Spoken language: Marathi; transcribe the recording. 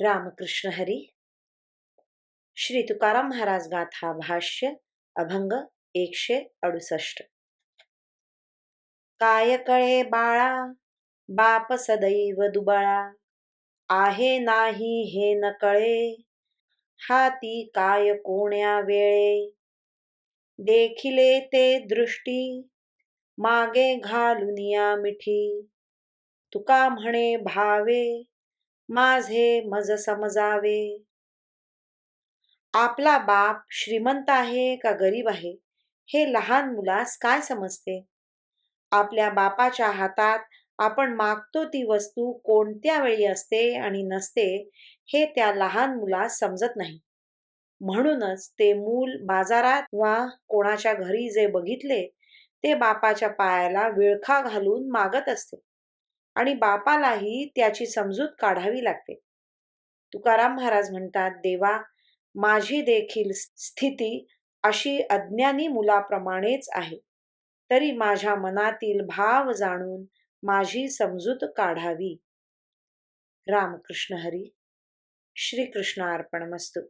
रामकृष्ण हरी। श्री तुकाराम महाराज गाथा भाष्य अभंग एकशे अडुसष्ट। काय कळे बाळा बाप सदैव दुबळा आहे नाही हे न कळे हाती काय कोण्या वेळे? देखिले ते दृष्टी मागे घालुनिया मिठी तुका म्हणे भावे माझे मज समजावे. आपला बाप श्रीमंत आहे का गरीब आहे? हे लहान मुलास काय समजते? आपल्या बापाच्या हातात आपण मागतो ती वस्तू कोणत्या वेळी असते आणि नसते हे त्या लहान मुलास समजत नाही. म्हणूनच ते मूल बाजारात वा कोणाच्या घरी जे बघितले ते बापाच्या पायाला विळखा घालून मागत असते. आणि बापालाही त्याची समजूत काढावी लागते. तुकाराम महाराज म्हणतात देवा माझी देखील स्थिती अशी अज्ञानी मुलाप्रमाणेच आहे. तरी माझ्या मनातील भाव जाणून माझी समजूत काढावी. रामकृष्ण हरी. श्रीकृष्ण अर्पण मस्तू